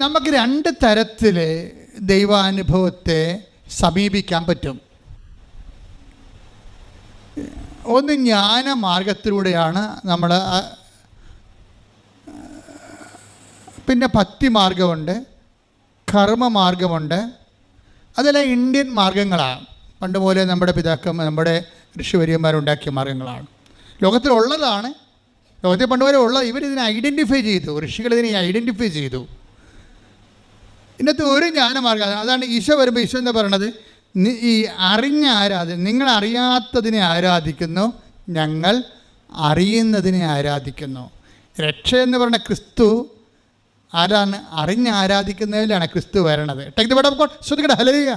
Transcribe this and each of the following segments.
നമുക്ക് രണ്ട് തരത്തിൽ ദൈവാനുഭവത്തെ സമീപിക്കാൻ പറ്റും. ഒന്ന് ജ്ഞാന മാർഗത്തിലൂടെയാണ് നമ്മൾ പിന്നെ ഭക്തി മാർഗമുണ്ട് കർമ്മ മാർഗമുണ്ട് അതെല്ലാം ഇന്ത്യൻ മാർഗങ്ങളാണ്. പണ്ട് പോലെ നമ്മുടെ പിതാക്കം നമ്മുടെ ഋഷിവര്യന്മാരുണ്ടാക്കിയ മാർഗങ്ങളാണ്. ലോകത്തിലുള്ളതാണ്. ലോകത്തിൽ പണ്ട് പോലെ ഉള്ള ഇവരിതിനെ ഐഡന്റിഫൈ ചെയ്തു ഋഷികൾ ഇതിനെ ഐഡന്റിഫൈ ചെയ്തു. ഇതിനകത്ത് ഒരു ജ്ഞാനമാർഗം അതാണ് ഈശോ വരുമ്പോൾ ഈശോ എന്താ പറയണത്? ഈ അറിഞ്ഞ ആരാധന നിങ്ങൾ അറിയാത്തതിനെ ആരാധിക്കുന്നു ഞങ്ങൾ അറിയുന്നതിനെ ആരാധിക്കുന്നു. രക്ഷ എന്ന് പറയുന്ന ക്രിസ്തു ആരാണ്? അറിഞ്ഞ് ആരാധിക്കുന്നതിലാണ് ക്രിസ്തു വരണത്. Take the word of God ശ്രദ്ധിക്കട്ടെ. ഹലരിയ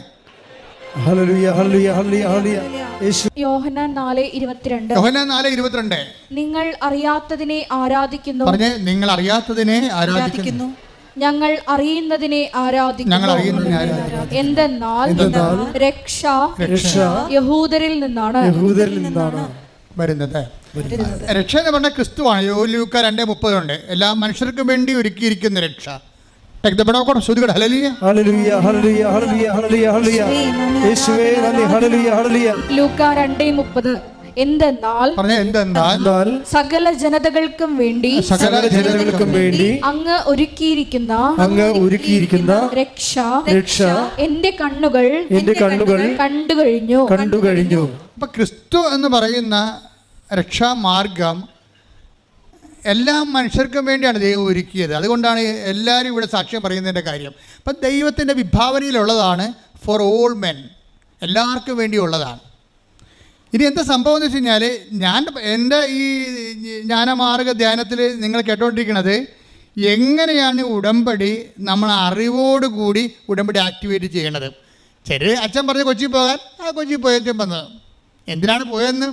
നിങ്ങൾ അറിയാത്തതിനെ ആരാധിക്കുന്നു. പറഞ്ഞ് നിങ്ങൾ അറിയാത്തതിനെ ആരാധിക്കുന്നു. ഞങ്ങൾ അറിയുന്നതിനെ ആരാധിക്കുന്നു. എന്തെന്നാൽ രക്ഷ യഹൂദരിൽ നിന്നാണ്. യഹൂദരിൽ നിന്നാണ് വരുന്നത്. രക്ഷ എന്ന് പറഞ്ഞാൽ ക്രിസ്തുവാണ്. യോലൂക്ക രണ്ട് മുപ്പതുണ്ട്. എല്ലാ മനുഷ്യർക്കും വേണ്ടി ഒരുക്കിയിരിക്കുന്ന രക്ഷ. ലൂക്ക രണ്ടേ മുപ്പത്. എന്തെന്നാൽ സകല ജനതകൾക്കും വേണ്ടി സകല ജനതകൾക്കും വേണ്ടി അങ്ങ് ഒരുക്കിയിരിക്കുന്ന അങ്ങ് ഒരുക്കിയിരിക്കുന്ന രക്ഷ രക്ഷ എന്റെ കണ്ണുകൾ എന്റെ കണ്ണുകൾ കണ്ടു കഴിഞ്ഞു. കണ്ടു കഴിഞ്ഞു. അപ്പൊ ക്രിസ്തു എന്ന് പറയുന്ന രക്ഷാമാർഗം എല്ലാ മനുഷ്യർക്കും വേണ്ടിയാണ് ദൈവം ഒരുക്കിയത്. അതുകൊണ്ടാണ് എല്ലാവരും ഇവിടെ സാക്ഷ്യം പറയുന്നതിന്റെ കാര്യം. അപ്പം ദൈവത്തിന്റെ വിഭാവനയിലുള്ളതാണ് ഫോർ ഓൾ മെൻ. എല്ലാവർക്കും വേണ്ടിയുള്ളതാണ്. ഇനി എന്താ സംഭവം എന്ന് വെച്ച് കഴിഞ്ഞാൽ ഞാൻ എന്റെ ഈ ജ്ഞാനമാർഗ ധ്യാനത്തിൽ നിങ്ങൾ കേട്ടോണ്ടിരിക്കുന്നത് എങ്ങനെയാണ് ഉടമ്പടി നമ്മൾ അറിവോടുകൂടി ഉടമ്പടി ആക്ടിവേറ്റ് ചെയ്യണത്? ചെറിയ അച്ഛൻ പറഞ്ഞ് കൊച്ചി പോകാൻ ആ കൊച്ചി പോയച്ചും വന്നത് എന്തിനാണ് പോയതെന്ന്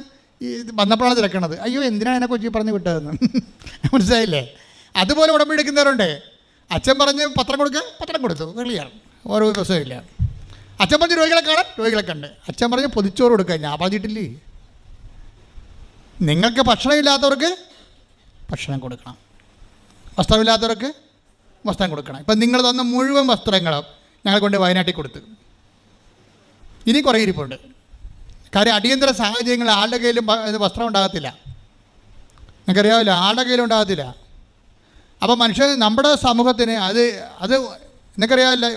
വന്നപ്പോഴാണ് തിരക്കണത്? അയ്യോ എന്തിനാണ് എന്നെ കൊച്ചി പറഞ്ഞ് വിട്ടതെന്ന്? മനസ്സിലായില്ലേ? അതുപോലെ ഉടമ്പടി എടുക്കുന്നവരുണ്ട്. അച്ഛൻ പറഞ്ഞ് പത്രം കൊടുക്കുക പത്രം കൊടുത്തു ക്ലിയർ ഓരോ ദിവസമില്ല അച്ഛൻ പറഞ്ഞ് രോഗികളെ കാണാൻ രോഗികളെ കണ്ട് അച്ഛൻ പറഞ്ഞ് പൊതിച്ചോറ് കൊടുക്കുക ഞാൻ പറഞ്ഞിട്ടില്ലേ? നിങ്ങൾക്ക് ഭക്ഷണമില്ലാത്തവർക്ക് ഭക്ഷണം കൊടുക്കണം. വസ്ത്രമില്ലാത്തവർക്ക് വസ്ത്രം കൊടുക്കണം. ഇപ്പം നിങ്ങൾ തന്ന മുഴുവൻ വസ്ത്രങ്ങളും ഞങ്ങൾ കൊണ്ട് വയനാട്ടിൽ കൊടുത്തു. ഇനി കുറേ ഇരിപ്പുണ്ട്. കാര്യം അടിയന്തര സാഹചര്യങ്ങൾ ആളുടെ കയ്യിലും വസ്ത്രം ഉണ്ടാകത്തില്ല. നിങ്ങൾക്കറിയാമല്ലോ ആളുടെ കയ്യിലും ഉണ്ടാകത്തില്ല. അപ്പോൾ മനുഷ്യൻ നമ്മുടെ സമൂഹത്തിന് അത് അത് നിങ്ങൾക്കറിയാമല്ലോ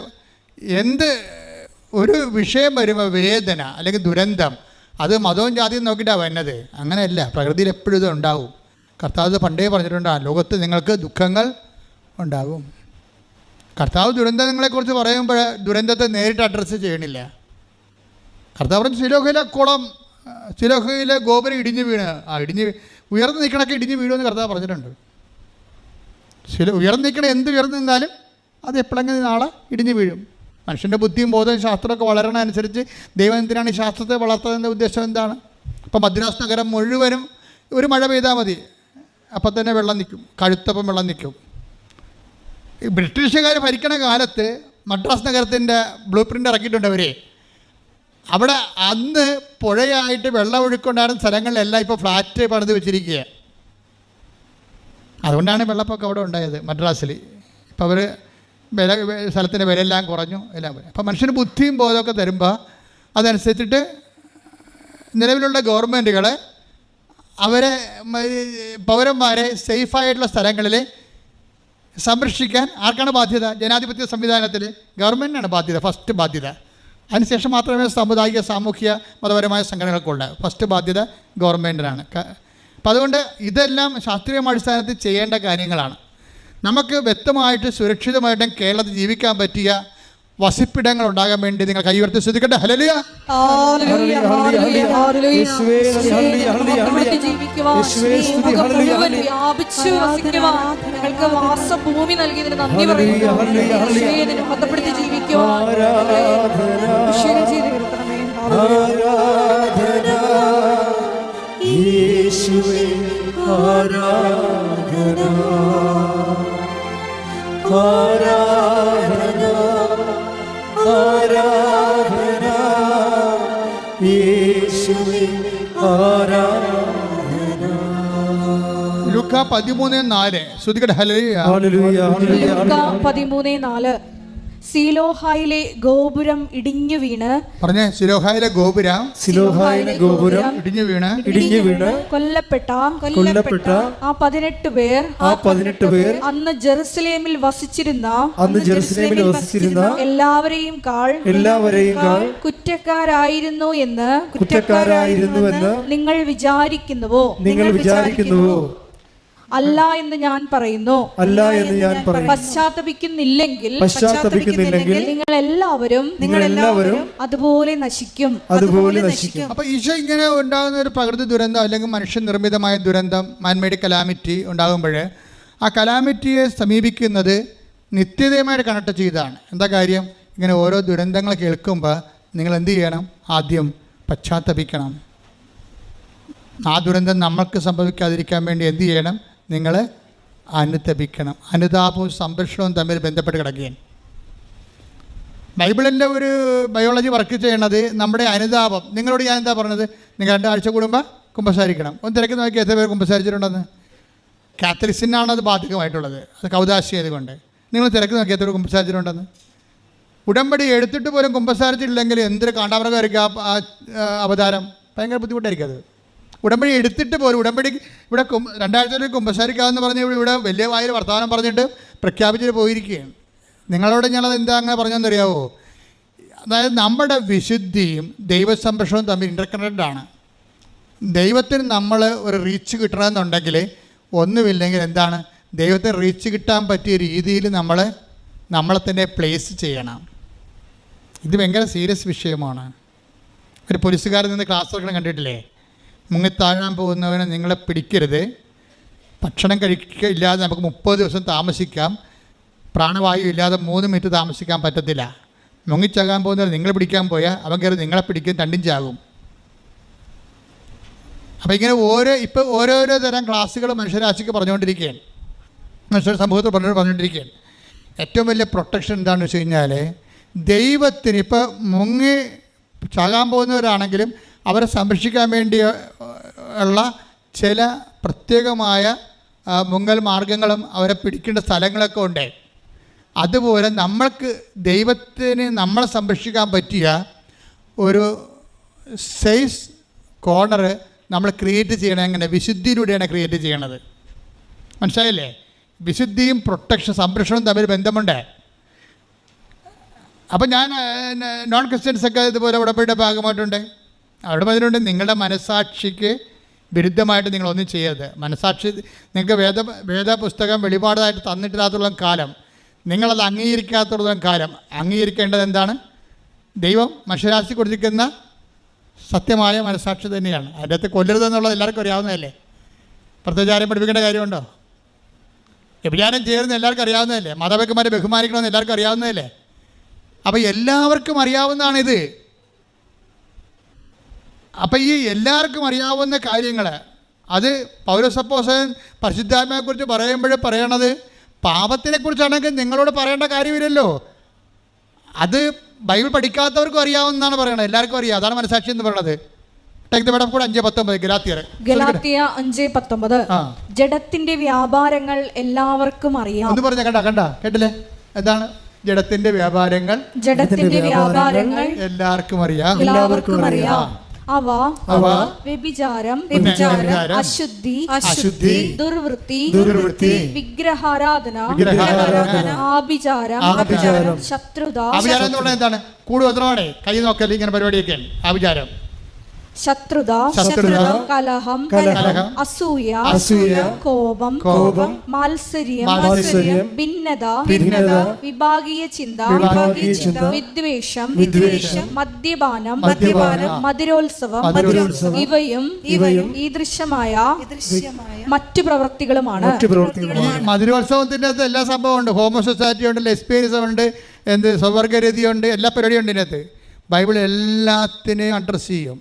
എന്ത് ഒരു വിഷയം വരുമ്പോൾ വേദന അല്ലെങ്കിൽ ദുരന്തം അത് മതവും ജാതിയും നോക്കിയിട്ടാണ് വരുന്നത് അങ്ങനെയല്ല പ്രകൃതിയിൽ എപ്പോഴും ഇത് ഉണ്ടാവും. കർത്താവ് പണ്ടേ പറഞ്ഞിട്ടുണ്ടാകും "ആ ലോകത്ത് നിങ്ങൾക്ക് ദുഃഖങ്ങൾ ഉണ്ടാകും കർത്താവ് ദുരന്തങ്ങളെക്കുറിച്ച് പറയുമ്പോൾ ദുരന്തത്തെ നേരിട്ട് അഡ്രസ്സ് ചെയ്യണില്ല. കർത്താവ് പറഞ്ഞു ശിലോഹയിലെ കുളം ശിലോഹയിലെ ഗോപുരം ഇടിഞ്ഞു വീണ്. ആ ഇടിഞ്ഞ് ഉയർന്നു നിൽക്കണൊക്കെ ഇടിഞ്ഞു വീഴുമെന്ന് കർത്താവ് പറഞ്ഞിട്ടുണ്ട്. ശില ഉയർന്നു നിൽക്കണ എന്ത് ഉയർന്നു നിന്നാലും അത് എപ്പോഴെങ്കിലും നാളെ ഇടിഞ്ഞു വീഴും. മനുഷ്യന്റെ ബുദ്ധിയും ബോധവും ശാസ്ത്രമൊക്കെ വളരണ അനുസരിച്ച് ദൈവം എന്തിനാണ് ഈ ശാസ്ത്രത്തെ വളർത്തുന്നതിന്റെ ഉദ്ദേശം എന്താണ്? ഇപ്പം മദ്രാസ് നഗരം മുഴുവനും ഒരു മഴ പെയ്താൽ മതി. അപ്പം തന്നെ വെള്ളം നിൽക്കും. കഴുത്തപ്പം വെള്ളം നിൽക്കും. ഈ ബ്രിട്ടീഷുകാർ ഭരിക്കണ കാലത്ത് മദ്രാസ് നഗരത്തിന്റെ ബ്ലൂ പ്രിന്റ് ഇറക്കിയിട്ടുണ്ട് അവരെ. അവിടെ അന്ന് പുഴയായിട്ട് വെള്ളം ഒഴുക്കുണ്ടായിരുന്ന സ്ഥലങ്ങളിലെല്ലാം ഇപ്പോൾ ഫ്ലാറ്റ് പണിത് വെച്ചിരിക്കുക അതുകൊണ്ടാണ് വെള്ളപ്പൊക്കം അവിടെ ഉണ്ടായത് മദ്രാസിൽ ഇപ്പോൾ അവർ വില സ്ഥലത്തിന്റെ വിലയെല്ലാം കുറഞ്ഞു എല്ലാം. അപ്പോൾ മനുഷ്യന് ബുദ്ധിയും ബോധമൊക്കെ തരുമ്പോൾ അതനുസരിച്ചിട്ട് നിലവിലുള്ള ഗവൺമെന്റുകൾ അവരെ പൗരന്മാരെ സേഫായിട്ടുള്ള സ്ഥലങ്ങളിൽ സംരക്ഷിക്കാൻ ആർക്കാണ് ബാധ്യത? ജനാധിപത്യ സംവിധാനത്തിൽ ഗവൺമെന്റിനാണ് ബാധ്യത ഫസ്റ്റ് ബാധ്യത. അതിനുശേഷം മാത്രമേ സാമുദായിക സാമൂഹ്യ മതപരമായ സംഘടനകൾക്കുള്ള ഫസ്റ്റ് ബാധ്യത ഗവൺമെന്റിനാണ്. അപ്പം അതുകൊണ്ട് ഇതെല്ലാം ശാസ്ത്രീയ അടിസ്ഥാനത്തിൽ ചെയ്യേണ്ട കാര്യങ്ങളാണ്. നമുക്ക് വ്യക്തമായിട്ട് സുരക്ഷിതമായിട്ടും കേരളത്തിൽ ജീവിക്കാൻ പറ്റിയ വസിപ്പിടങ്ങൾ ഉണ്ടാകാൻ വേണ്ടി നിങ്ങൾ കൈവർത്തി ശ്രദ്ധിക്കട്ടെ. ഹലലിയ ആരാധന. ആരാധന ആരാധന യേശുവേ ആരാധന. ലുക്ക പതിമൂന്ന് നാല്. ശ്രുതികട ഹല്ലേലൂയ. Hallelujah hallelujah. ലൂക്ക പതിമൂന്ന് നാല്. സീലോഹായിലെ ഗോപുരം ഇടിഞ്ഞു വീണ്. പറഞ്ഞേ സിലോഹായിലെ ഗോപുരം സിലോഹായിലെ ഗോപുരം ഇടിഞ്ഞു വീണ്. ഇടിഞ്ഞു വീണ്. കൊല്ലപ്പെട്ട കൊല്ലപ്പെട്ട ആ പതിനെട്ട് പേർ ആ പതിനെട്ട് പേർ അന്ന് ജെറുസലേമിൽ വസിച്ചിരുന്ന അന്ന് ജെറുസലേമിൽ വസിച്ചിരുന്ന എല്ലാവരെയും കാൾ എല്ലാവരെയും കാൾ കുറ്റക്കാരായിരുന്നു എന്ന് കുറ്റക്കാരായിരുന്നു എന്ന് നിങ്ങൾ വിചാരിക്കുന്നുവോ? നിങ്ങൾ വിചാരിക്കുന്നുവോ? അല്ല എന്ന് ഞാൻ പറയുന്നു. അല്ല എന്ന് ഞാൻ പറയുന്നു. പശ്ചാത്തപിക്കുന്നില്ലെങ്കിൽ പശ്ചാത്തപിക്കുന്നില്ലെങ്കിൽ നിങ്ങൾ എല്ലാവരും നിങ്ങൾ എല്ലാവരും അതുപോലെ നശിക്കും. അതുപോലെ നശിക്കും. അപ്പൊ ഈശോ ഇങ്ങനെ ഉണ്ടാകുന്ന ഒരു പ്രകൃതി ദുരന്തം അല്ലെങ്കിൽ മനുഷ്യ നിർമ്മിതമായ ദുരന്തം മാൻമേഡ് കലാമിറ്റി ഉണ്ടാകുമ്പോൾ ആ കലാമിറ്റിയെ സമീപിക്കുന്നത് നിത്യതയുമായിട്ട് കണക്ട് ചെയ്താണ്. എന്താ കാര്യം? ഇങ്ങനെ ഓരോ ദുരന്തങ്ങൾ കേൾക്കുമ്പോൾ നിങ്ങൾ എന്ത് ചെയ്യണം? ആദ്യം പശ്ചാത്തപിക്കണം. ആ ദുരന്തം നമ്മൾക്ക് സംഭവിക്കാതിരിക്കാൻ വേണ്ടി എന്ത് ചെയ്യണം? നിങ്ങൾ അനുതപിക്കണം അനുതാപവും സംരക്ഷണവും തമ്മിൽ ബന്ധപ്പെട്ട് കിടക്കുകയാണ്. ബൈബിളിന്റെ ഒരു ബയോളജി വർക്ക് ചെയ്യണത് നമ്മുടെ അനുതാപം. നിങ്ങളോട് ഞാൻ എന്താ പറഞ്ഞത്? നിങ്ങൾ രണ്ടാഴ്ച കൂടുമ്പോൾ കുമ്പസാരിക്കണം. ഒന്ന് തിരക്കി നോക്കി എത്ര പേർ കുമ്പസാരിച്ചിട്ടുണ്ടെന്ന്. കാത്തലിസിനാണ് അത് ബാധകമായിട്ടുള്ളത്. അത് കൗതാശിയത് കൊണ്ട് നിങ്ങൾ തിരക്കി നോക്കി എത്ര കുമ്പസാരിച്ചിട്ടുണ്ടെന്ന്. ഉടമ്പടി എടുത്തിട്ട് പോലും കുമ്പസാരിച്ചിട്ടില്ലെങ്കിൽ എന്തൊരു കാണ്ടാമൃഗമായിരിക്കും ആ, അവതാരം? ഭയങ്കര ബുദ്ധിമുട്ടായിരിക്കും അത്. ഉടമ്പടി എടുത്തിട്ട് പോലും ഉടമ്പടി ഇവിടെ കും രണ്ടായിരത്തി കുമ്പസാരിക്കാമെന്ന് പറഞ്ഞ് ഇവിടെ വലിയ വായിൽ വർത്തമാനം പറഞ്ഞിട്ട് പ്രഖ്യാപിച്ചിട്ട് പോയിരിക്കുകയാണ്. നിങ്ങളോട് ഞാനത് എന്താ അങ്ങനെ പറഞ്ഞെന്നറിയാവോ അതായത് നമ്മുടെ വിശുദ്ധിയും ദൈവസംരക്ഷണവും തമ്മിൽ ഇന്റർകണക്റ്റഡ് ആണ്. ദൈവത്തിന് നമ്മൾ ഒരു റീച്ച് കിട്ടണമെന്നുണ്ടെങ്കിൽ ഒന്നുമില്ലെങ്കിൽ എന്താണ്? ദൈവത്തെ റീച്ച് കിട്ടാൻ പറ്റിയ രീതിയിൽ നമ്മൾ നമ്മളെ തന്നെ പ്ലേസ് ചെയ്യണം. ഇത് ഭയങ്കര സീരിയസ് വിഷയമാണ്. ഒരു പോലീസുകാരിൽ നിന്ന് ക്ലാസ് എടുക്കണം കണ്ടിട്ടില്ലേ? മുങ്ങിത്താഴാൻ പോകുന്നവനെ നിങ്ങളെ പിടിക്കരുത്. ഭക്ഷണം കഴിക്കില്ലാതെ നമുക്ക് മുപ്പത് ദിവസം താമസിക്കാം. പ്രാണവായു ഇല്ലാതെ മൂന്ന് മിനിറ്റ് താമസിക്കാൻ പറ്റത്തില്ല. മുങ്ങിച്ചാകാൻ പോകുന്നവർ നിങ്ങളെ പിടിക്കാൻ പോയാൽ അവൻ കയറി നിങ്ങളെ പിടിക്കും രണ്ടും ചാകും അപ്പോൾ ഇങ്ങനെ ഓരോ ഇപ്പോൾ ഓരോരോ തരം ക്ലാസ്സുകൾ മനുഷ്യരാശിക്ക് പറഞ്ഞുകൊണ്ടിരിക്കുകയാണ്. മനുഷ്യർ സമൂഹത്തിൽ പറഞ്ഞു പറഞ്ഞുകൊണ്ടിരിക്കുകയാണ്. ഏറ്റവും വലിയ പ്രൊട്ടക്ഷൻ എന്താണെന്ന് വെച്ച് കഴിഞ്ഞാൽ ദൈവത്തിന് ഇപ്പോൾ മുങ്ങി ചാകാൻ പോകുന്നവരാണെങ്കിലും അവരെ സംരക്ഷിക്കാൻ വേണ്ടി ഉള്ള ചില പ്രത്യേകമായ മുങ്ങൽ മാർഗങ്ങളും അവരെ പിടിക്കേണ്ട സ്ഥലങ്ങളൊക്കെ ഉണ്ട്. അതുപോലെ നമ്മൾക്ക് ദൈവത്തിന് നമ്മളെ സംരക്ഷിക്കാൻ പറ്റിയ ഒരു സൈസ് കോർണർ നമ്മൾ ക്രിയേറ്റ് ചെയ്യണം. എങ്ങനെ? വിശുദ്ധിയിലൂടെയാണ് ക്രിയേറ്റ് ചെയ്യണത്. മനസ്സിലായില്ലേ? വിശുദ്ധിയും പ്രൊട്ടക്ഷൻ സംരക്ഷണവും തമ്മിൽ ബന്ധമുണ്ട്. അപ്പം ഞാൻ നോൺ ക്രിസ്ത്യൻസൊക്കെ ഇതുപോലെ ഉടമ്പടിയുടെ ഭാഗമായിട്ടുണ്ട്. അവിടെ പറഞ്ഞിട്ടുണ്ട് നിങ്ങളുടെ മനസാക്ഷിക്ക് വിരുദ്ധമായിട്ട് നിങ്ങളൊന്നും ചെയ്യരുത്. മനസാക്ഷി നിങ്ങൾക്ക് വേദ വേദപുസ്തകം വെളിപാടായിട്ട് തന്നിട്ടില്ലാത്തുള്ള കാലം നിങ്ങളത് അംഗീകരിക്കാത്തുള്ള കാലം. അംഗീകരിക്കേണ്ടത് എന്താണ്? ദൈവം മനുഷ്യരാശി കൊടുത്തിരിക്കുന്ന സത്യമായ മനസാക്ഷി തന്നെയാണ്. അതിന്റെ അകത്ത് കൊല്ലരുതെന്നുള്ളത് എല്ലാവർക്കും അറിയാവുന്നതല്ലേ? പ്രത്യേകാരം പഠിപ്പിക്കേണ്ട കാര്യമുണ്ടോ? വ്യഭിചാരം ചെയ്യരുതെന്ന് എല്ലാവർക്കും അറിയാവുന്നതല്ലേ? മാതാപിതാക്കന്മാരെ ബഹുമാനിക്കണമെന്ന് എല്ലാവർക്കും അറിയാവുന്നതല്ലേ? അപ്പോൾ എല്ലാവർക്കും അറിയാവുന്നതാണിത്. അപ്പം ഈ എല്ലാവർക്കും അറിയാവുന്ന കാര്യങ്ങൾ അത് പൗരസപ്പോസൻ പരിശുദ്ധാത്മയെക്കുറിച്ച് പറയുമ്പോൾ പറയണത് പാപത്തിനെക്കുറിച്ചാണെങ്കിൽ നിങ്ങളോട് പറയേണ്ട കാര്യമില്ലല്ലോ. അത് ബൈബിൾ പഠിക്കാത്തവർക്കും അറിയാവുന്നതാണ് പറയണത്. എല്ലാവർക്കും അറിയാം. അതാണ് മനസാക്ഷി എന്ന് ആ. ജഡത്തിന്റെ വ്യാപാരങ്ങൾ എല്ലാവർക്കും അറിയാം. ഒന്ന് പറഞ്ഞ കണ്ട കണ്ട കേട്ടില്ലേ? എന്താണ്? ജഡത്തിന്റെ വ്യാപാരങ്ങൾ ജഡത്തിന്റെ വ്യാപാരങ്ങൾ എല്ലാവർക്കും അറിയാം. എല്ലാവർക്കും അറിയാം. അവ അവ വ്യഭിചാരം വ്യഭിചാരം, അശുദ്ധി അശുദ്ധി, ദുർവൃത്തി ദുർവൃത്തി, വിഗ്രഹാരാധന വിഗ്രഹാരാധന, ആഭിചാരം ആഭിചാരം, ശത്രുത ആഭിചാരം എന്ന് പറഞ്ഞാൽ എന്താണ്? കൂടുതൽ എത്രമാണ് കൈ നോക്കല്ലേ ഇങ്ങനെ പരിപാടിയൊക്കെ? ആഭിചാരം. ശത്രുത ശത്രുത, കലഹം കലഹം, അസൂയ അസൂയ, കോപം കോപം, മാത്സര്യം മാത്സര്യം, ഭിന്നത ഭിന്നത, വിഭാഗീയ ചിന്ത വിഭാഗീയ ചിന്ത, വിദ്വേഷം വിദ്വേഷം, മദ്യപാനം മദ്യപാനം. മധുരോത്സവം മധുരോത്സവം, ഇവയും ഇവയും ഈ ദൃശ്യമായ മറ്റു പ്രവൃത്തികളുമാണ്. മധുരോത്സവത്തിന്റെ അകത്ത് എല്ലാ സംഭവം ഉണ്ട് ഹോമോ സൊസൈറ്റി ഉണ്ട് ലെസ്ബിയനിസം ഉണ്ട് എന്ത് സ്വവർഗരതിയുണ്ട് എല്ലാ പരിപാടിയും ഉണ്ട് ഇതിനകത്ത്. ബൈബിൾ എല്ലാത്തിനെയും അഡ്രസ്സ് ചെയ്യും.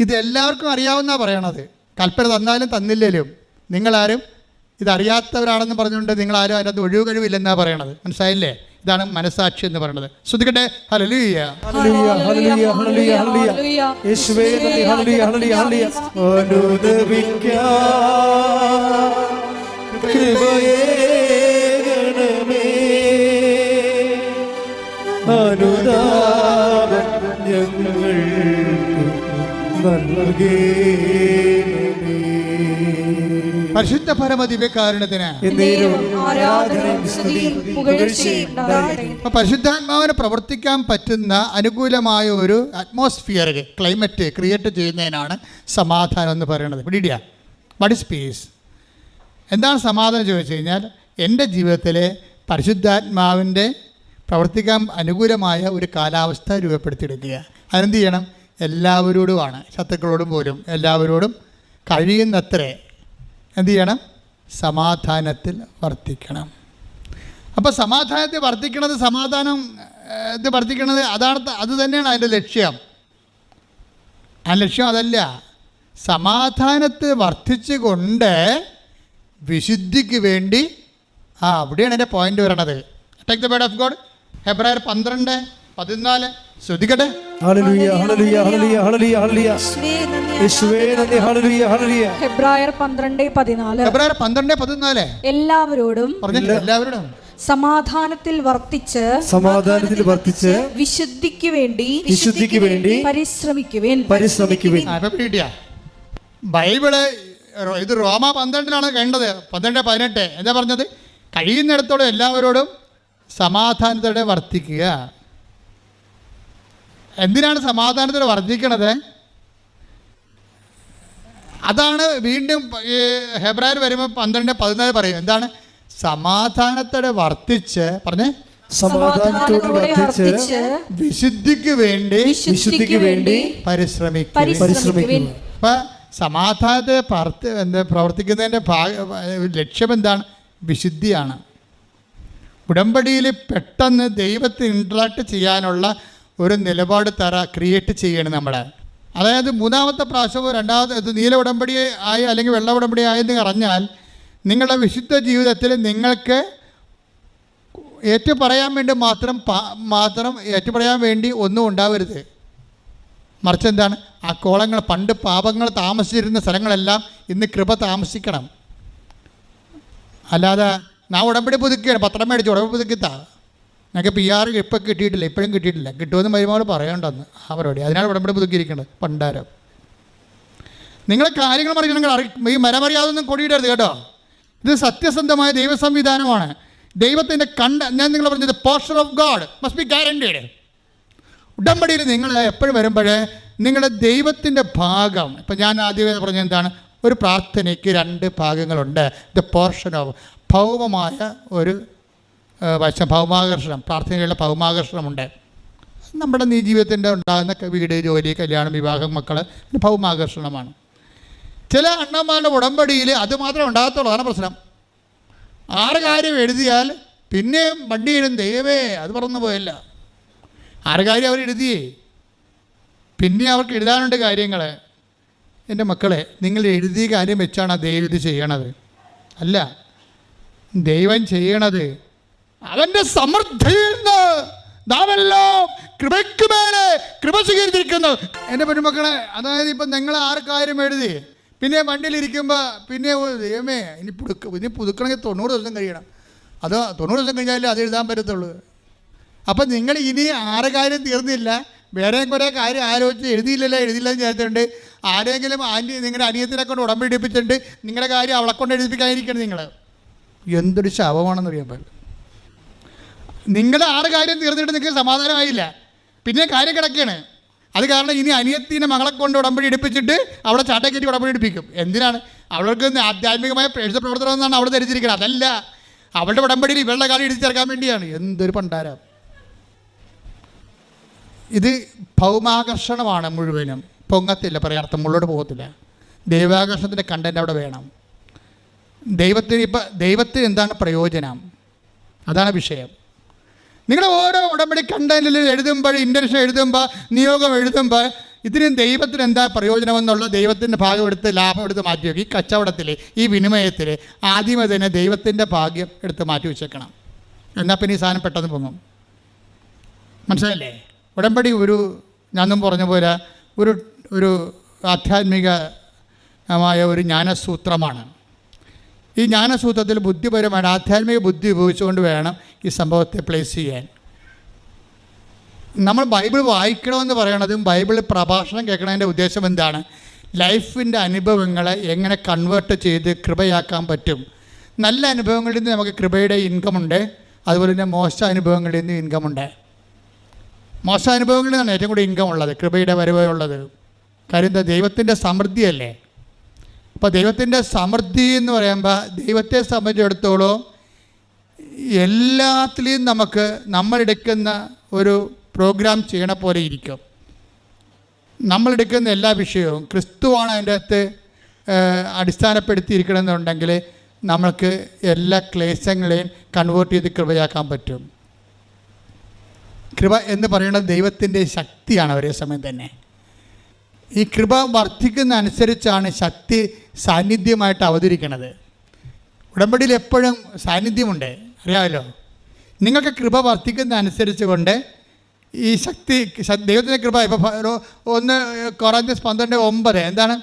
ഇത് എല്ലാവർക്കും അറിയാവുന്ന പറയണത്. കൽപ്പന തന്നാലും തന്നില്ലേലും. നിങ്ങളാരും ഇതറിയാത്തവരാണെന്ന് പറഞ്ഞുകൊണ്ട് നിങ്ങളാരും അതിനകത്ത് ഒഴിവ് കഴിവില്ലെന്നാണ് പറയണത്. മനസ്സിലായില്ലേ? ഇതാണ് മനസാക്ഷി എന്ന് പറയുന്നത് ശ്രദ്ധിക്കട്ടെ? ഹലലൂയ്യ ഹല്ലേലൂയ ഹല്ലേലൂയ പരിശുദ്ധ പരമ ദിവ്യകാരുണ്യത്തിന് പരിശുദ്ധാത്മാവിന് പ്രവർത്തിക്കാൻ പറ്റുന്ന അനുകൂലമായ ഒരു അറ്റ്മോസ്ഫിയർ ക്ലൈമറ്റ് ക്രിയേറ്റ് ചെയ്യുന്നതിനാണ് സമാധാനം എന്ന് പറയുന്നത്. പിടിയിടിയ വട്ട് ഇസ് പീസ് എന്താണ് സമാധാനം ചോദിച്ചു കഴിഞ്ഞാൽ എന്റെ ജീവിതത്തിലെ പരിശുദ്ധാത്മാവിന്റെ പ്രവർത്തിക്കാൻ അനുകൂലമായ ഒരു കാലാവസ്ഥ രൂപപ്പെടുത്തിയെടുക്കുക. അതെന്ത് ചെയ്യണം? എല്ലാവരോടുമാണ്. ശത്രുക്കളോടും പോലും എല്ലാവരോടും കഴിയുന്നത്ര എന്തു ചെയ്യണം? സമാധാനത്തിൽ വർത്തിക്കണം. അപ്പോൾ സമാധാനത്തിൽ വർദ്ധിക്കണത് സമാധാനം ഇത് വർദ്ധിക്കണത് അതാണ് അത് തന്നെയാണ് അതിന്റെ ലക്ഷ്യം. ആ ലക്ഷ്യം അതല്ല. സമാധാനത്തെ വർദ്ധിച്ചു വർദ്ധിച്ചുകൊണ്ട് വിശുദ്ധിക്ക് വേണ്ടി ആ അവിടെയാണ് എന്റെ പോയിന്റ് വരണത്. Take the word of God ഫെബ്രുവരി പന്ത്രണ്ട് പതിനാല്. ശ്രദ്ധിക്കട്ടെ. ഹല്ലേലൂയ ഹല്ലേലൂയ ഹല്ലേലൂയ ഹല്ലേലൂയ ഹല്ലേലൂയ. യേശുവേ നന്ദി. യേശുവേ നന്ദി ഹല്ലേലൂയ ഹല്ലേലൂയ. ഹെബ്രായർ പന്ത്രണ്ട് പതിനാല്. ഹെബ്രായർ പന്ത്രണ്ട് പതിനാല്. എല്ലാവരോടും എല്ലാവരോടും. സമാധാനത്തിൽ വർത്തിച്ച് സമാധാനത്തിൽ വർത്തിച്ച് വിശുദ്ധിക്ക് വേണ്ടി വിശുദ്ധിക്ക് വേണ്ടി പരിശ്രമിക്കുവേൻ. പരിശ്രമിക്കുവേണ്ടി ബൈബിൾ ഇത് റോമ പന്ത്രണ്ടിലാണ് കണ്ടത് പന്ത്രണ്ട് പതിനെട്ട്. എന്താ പറഞ്ഞത്? കഴിയുന്നിടത്തോളം എല്ലാവരോടും സമാധാനത്തോടെ വർത്തിക്കുക. എന്തിനാണ് സമാധാനത്തിന് വർദ്ധിക്കണത്? അതാണ് വീണ്ടും ഈ ഹെബ്രാൻ വരുമ്പോൾ പന്ത്രണ്ട് പതിനാല് പറയും. എന്താണ്? സമാധാനത്തോടെ വർത്തിച്ച് പറഞ്ഞേ? സമാധാനത്തോടെ വിശുദ്ധിക്ക് വേണ്ടി വിശുദ്ധിക്ക് വേണ്ടി പരിശ്രമിക്കും. പരിശ്രമിക്കും. അപ്പൊ സമാധാനത്തെ പ്രവർത്തി എന്താ പ്രവർത്തിക്കുന്നതിന്റെ ഭാഗ ലക്ഷ്യം എന്താണ്? വിശുദ്ധിയാണ്. ഉടമ്പടിയിൽ പെട്ടെന്ന് ദൈവത്തെ ഇൻട്രാക്ട് ചെയ്യാനുള്ള ഒരു നിലപാട് തറ ക്രിയേറ്റ് ചെയ്യണം നമ്മൾ അതായത് മൂന്നാമത്തെ പ്രാവശ്യമോ രണ്ടാമത്തെ നീല ഉടമ്പടി ആയി അല്ലെങ്കിൽ വെള്ള ഉടമ്പടി ആയെന്ന് പറഞ്ഞാൽ നിങ്ങളുടെ വിശുദ്ധ ജീവിതത്തിൽ നിങ്ങൾക്ക് ഏറ്റുപറയാൻ വേണ്ടി മാത്രം മാത്രം ഏറ്റുപറയാൻ വേണ്ടി ഒന്നും ഉണ്ടാവരുത്. മറിച്ച് എന്താണ്? ആ കോളങ്ങൾ പണ്ട് പാപങ്ങൾ താമസിച്ചിരുന്ന സ്ഥലങ്ങളെല്ലാം ഇന്ന് കൃപ താമസിക്കണം. അല്ലാതെ ഞാൻ ഉടമ്പടി പുതുക്കുകയാണ് പത്രം മേടിച്ച് ഉടമ്പടി പുതുക്കിത്താ. ഞങ്ങൾക്ക് പി ആർ ഇപ്പം കിട്ടിയിട്ടില്ല ഇപ്പോഴും കിട്ടിയിട്ടില്ല. കിട്ടുമെന്ന് മരുമകൾ പറയണ്ടെന്ന്. ആ പരിപാടി. അതിനാണ് ഉടമ്പടി പുതുക്കിയിരിക്കുന്നത് പണ്ടാരം. നിങ്ങളെ കാര്യങ്ങൾ മറിയണമെങ്കിൽ അറി ഈ മരമറിയാതൊന്നും കൊടിയിടരുത് കേട്ടോ. ഇത് സത്യസന്ധമായ ദൈവ സംവിധാനമാണ്. ദൈവത്തിന്റെ കണ്ട ഞാൻ നിങ്ങൾ പറഞ്ഞത് poster of God must be guaranteed ഉടമ്പടിയിൽ നിങ്ങൾ എപ്പോഴും വരുമ്പോഴേ നിങ്ങളുടെ ദൈവത്തിന്റെ ഭാഗം ഇപ്പം ഞാൻ ആദ്യമേ പറഞ്ഞ എന്താണ്? ഒരു പ്രാർത്ഥനയ്ക്ക് രണ്ട് ഭാഗങ്ങളുണ്ട്. ദ പോർഷൻ ഓഫ് ഭൗമമായ ഒരു വശം ഭൗമാകർഷണം പ്രാർത്ഥനയിലുള്ള ഭൗമാകർഷണമുണ്ട്. നമ്മുടെ നീ ജീവിതത്തിന്റെ ഉണ്ടാകുന്ന വീട് ജോലി കല്യാണം വിവാഹം മക്കൾ ഭൗമാകർഷണമാണ്. ചില അണ്ണന്മാരുടെ ഉടമ്പടിയിൽ അത് മാത്രമേ ഉണ്ടാകത്തുള്ളൂ. അതാണ് പ്രശ്നം. ആറ് കാര്യം എഴുതിയാൽ പിന്നെയും വണ്ടിയിലും ദൈവമേ അത് പറന്നു പോയല്ല. ആറ് കാര്യം അവർ എഴുതിയേ. പിന്നെ അവർക്ക് എഴുതാനുണ്ട് കാര്യങ്ങൾ. എന്റെ മക്കളെ നിങ്ങൾ എഴുതിയ കാര്യം വെച്ചാണ് ദൈവം ഇത് ചെയ്യണത്. അല്ല ദൈവം ചെയ്യണത് അവന്റെ സമൃദ്ധിയിൽ നിന്ന് നാമെല്ലാം കൃപയ്ക്ക് മേലെ കൃപ സ്വീകരിച്ചിരിക്കുന്നു. എന്റെ പെരുമക്കളെ അതായത് ഇപ്പം നിങ്ങൾ ആർക്കാരും എഴുതി പിന്നെ വണ്ടിയിലിരിക്കുമ്പോൾ പിന്നെ ദൈവമേ ഇനി പുതുക്ക ഇനി പുതുക്കണമെങ്കിൽ തൊണ്ണൂറ് ദിവസം കഴിയണം. അത് തൊണ്ണൂറ് ദിവസം കഴിഞ്ഞാലേ അത് എഴുതാൻ പറ്റത്തുള്ളൂ. അപ്പം നിങ്ങൾ ഇനി ആറ് കാര്യം തീർന്നില്ല. വേറെ കുറേ കാര്യം ആലോചിച്ച് എഴുതിയില്ലല്ലോ എഴുതിയില്ലെന്ന് ചേർത്തിട്ടുണ്ട് ആരെങ്കിലും ആന്റി നിങ്ങളുടെ അനിയത്തിനെ കൊണ്ട് ഉടമ്പടിപ്പിച്ചിട്ടുണ്ട് നിങ്ങളുടെ കാര്യം അവളെ കൊണ്ട് എഴുതിപ്പിക്കാതിരിക്കണം നിങ്ങൾ എന്തൊരു ശവമാണെന്ന് അറിയാൻ നിങ്ങളുടെ ആറ് കാര്യം തീർന്നിട്ട് നിങ്ങൾക്ക് സമാധാനമായില്ല. പിന്നെ കാര്യം കിടക്കുകയാണ് അത് കാരണം ഇനി അനിയത്തിനെ മകളെ കൊണ്ട് ഉടമ്പടി എടുപ്പിച്ചിട്ട് അവളെ ചാട്ടക്കറ്റി ഉടമ്പടി എടുപ്പിക്കും. എന്തിനാണ്? അവൾക്ക് ആധ്യാത്മികമായ പ്രേക്ഷിത പ്രവർത്തനം എന്നാണ് അവൾ ധരിച്ചിരിക്കുന്നത്. അതല്ല. അവളുടെ ഉടമ്പടിയിൽ ഇവളുടെ കാലം ഇടിച്ചു ചേർക്കാൻ വേണ്ടിയാണ്. എന്തൊരു പണ്ടാരം ഇത് ഭൗമാകർഷണമാണ് മുഴുവനും. പൊങ്ങത്തില്ല പറയാർത്ഥം മുള്ളോട്ട് പോകത്തില്ല. ദൈവാകർഷണത്തിന്റെ കണ്ടന്റ് അവിടെ വേണം. ദൈവത്തിന് ഇപ്പം ദൈവത്തിന് എന്താണ് പ്രയോജനം? അതാണ് വിഷയം. നിങ്ങൾ ഓരോ ഉടമ്പടി കണ്ടന്റിൽ എഴുതുമ്പോൾ ഇന്റൻഷൻ എഴുതുമ്പോൾ നിയോഗം എഴുതുമ്പോൾ ഇതിന് ദൈവത്തിന് എന്താ പ്രയോജനമെന്നുള്ള ദൈവത്തിന്റെ ഭാഗം എടുത്ത് ലാഭം എടുത്ത് മാറ്റി വയ്ക്കും ഈ കച്ചവടത്തിൽ ഈ വിനിമയത്തിൽ ആദ്യമേ തന്നെ ദൈവത്തിന്റെ ഭാഗ്യം എടുത്ത് മാറ്റി വെച്ചേക്കണം. എന്നാൽ പിന്നെ ഈ സാധനം പെട്ടെന്ന് പൊങ്ങും. മനസ്സിലല്ലേ ഉടമ്പടി ഒരു ഞാനും പറഞ്ഞ പോലെ ഒരു ഒരു ആധ്യാത്മികമായ ഒരു ജ്ഞാനസൂത്രമാണ്. ഈ ജ്ഞാനസൂത്രത്തിൽ ബുദ്ധിപരമായിട്ട് ആധ്യാത്മിക ബുദ്ധി ഉപയോഗിച്ചുകൊണ്ട് വേണം ഈ സംഭവത്തെ പ്ലേസ് ചെയ്യാൻ. നമ്മൾ ബൈബിൾ വായിക്കണമെന്ന് പറയണതും ബൈബിളിൽ പ്രഭാഷണം കേൾക്കണതിന്റെ ഉദ്ദേശം എന്താണ്? ലൈഫിന്റെ അനുഭവങ്ങളെ എങ്ങനെ കൺവേർട്ട് ചെയ്ത് കൃപയാക്കാൻ പറ്റും. നല്ല അനുഭവങ്ങളിൽ നിന്ന് നമുക്ക് കൃപയുടെ ഇൻകം ഉണ്ട് അതുപോലെ തന്നെ മോശ അനുഭവങ്ങളിൽ നിന്ന് ഉണ്ട്. മോശ അനുഭവങ്ങളിൽ നിന്നാണ് ഏറ്റവും കൂടുതൽ ഇൻകം ഉള്ളത് കൃപയുടെ വരവുള്ളത് കാര്യം എന്താ? ദൈവത്തിന്റെ സമൃദ്ധിയല്ലേ? അപ്പോൾ ദൈവത്തിന്റെ സമൃദ്ധി എന്ന് പറയുമ്പോൾ ദൈവത്തെ സംബന്ധിച്ചിടത്തോളം എല്ലാത്തിലെയും നമുക്ക് നമ്മളെടുക്കുന്ന ഒരു പ്രോഗ്രാം ചെയ്യണ പോലെ ഇരിക്കും. നമ്മളെടുക്കുന്ന എല്ലാ വിഷയവും ക്രിസ്തുവാണ് അതിന്റെ അകത്ത് അടിസ്ഥാനപ്പെടുത്തിയിരിക്കണമെന്നുണ്ടെങ്കിൽ നമ്മൾക്ക് എല്ലാ ക്ലേശങ്ങളെയും കൺവേർട്ട് ചെയ്ത് കൃപയാക്കാൻ പറ്റും. കൃപ എന്ന് പറയുന്നത് ദൈവത്തിന്റെ ശക്തിയാണ് ഒരേ സമയം തന്നെ. ഈ കൃപ വർദ്ധിക്കുന്ന അനുസരിച്ചാണ് ശക്തി സാന്നിധ്യമായിട്ട് അവതരിക്കുന്നത് ഉടമ്പടിയിൽ എപ്പോഴും സാന്നിധ്യമുണ്ട്. അറിയാമല്ലോ? നിങ്ങൾക്ക് കൃപ വർദ്ധിക്കുന്ന അനുസരിച്ച് കൊണ്ട് ഈ ശക്തി ദൈവത്തിന്റെ കൃപ ഇപ്പോൾ ഒന്ന് കൊറന്ത്യസ് പന്ത്രണ്ട് ഒമ്പത് എന്താണ്?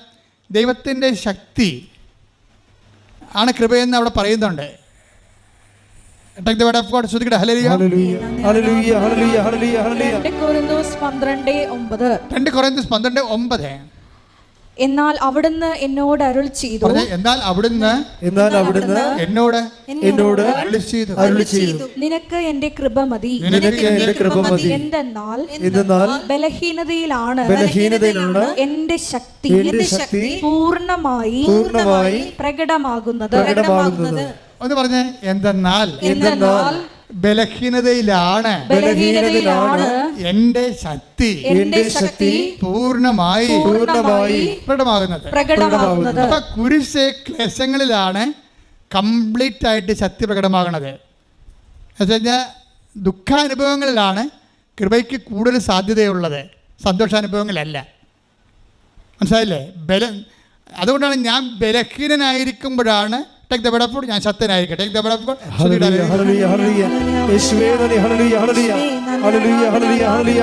ദൈവത്തിന്റെ ശക്തി ആണ് കൃപയെന്ന് അവിടെ പറയുന്നുണ്ട്. Take the word of God. ശ്രദ്ധിക്കട്ടെ ഹല്ലേലൂയ ഹല്ലേലൂയ ഹല്ലേലൂയ ഹല്ലേലൂയ ഹല്ലേലൂയ ഹല്ലേലൂയ രണ്ട് കൊരിന്തോസ് 12 9 രണ്ട് കൊറന്ത്യസ് പന്ത്രണ്ട് ഒമ്പത്. എന്നാൽ അവിടുന്ന് എന്നോട് അരുൾ ചെയ്തു. എന്നാൽ അവിടുന്ന് എന്നാൽ അവിടുന്ന് എന്നോട് എന്നോട് അരുൾ അരുളി ചെയ്തു. നിനക്ക് എന്റെ കൃപ മതി. നിനക്ക് എന്റെ കൃപ മതി. എന്തെന്നാൽ എന്തെന്നാൽ ബലഹീനതയിലാണ്. ബലഹീനതയിലാണ് എന്റെ ശക്തി എന്റെ ശക്തി പൂർണമായി പൂർണമായി പ്രകടമാകുന്നത്. പ്രകടമാകുന്നത്. ഒന്ന് പറഞ്ഞേ എന്തെന്നാൽ എന്തെന്നാൽ ബലഹീനതയിലാണ്. ബലഹീനതയിലാണ് എന്റെ ശക്തി എന്റെ ശക്തി പൂർണമായി പൂർണമായി പ്രകടമാകുന്നത്. പ്രകടമാകുന്നത്. അപ്പൊ കുരിശ് ക്ലേശങ്ങളിലാണ് കംപ്ലീറ്റ് ആയിട്ട് ശക്തി പ്രകടമാകുന്നത്. എന്നുവെച്ചാൽ ദുഃഖാനുഭവങ്ങളിലാണ് കൃപയ്ക്ക് കൂടുതൽ സാധ്യതയുള്ളത്. സന്തോഷാനുഭവങ്ങളല്ല. മനസ്സിലായില്ലേ? ബല അതുകൊണ്ടാണ് ഞാൻ ബലഹീനനായിരിക്കുമ്പോഴാണ് take the word of God ഞാൻ ശക്തനായിരിക്കും ടേക്ക് ദ ബെഡ് ഓഫ് ഹല്ലേലൂയ ഹല്ലേലൂയ ഹല്ലേലൂയ യേശുവേ നന്ദി ഹല്ലേലൂയ ഹല്ലേലൂയ ഹല്ലേലൂയ ഹല്ലേലൂയ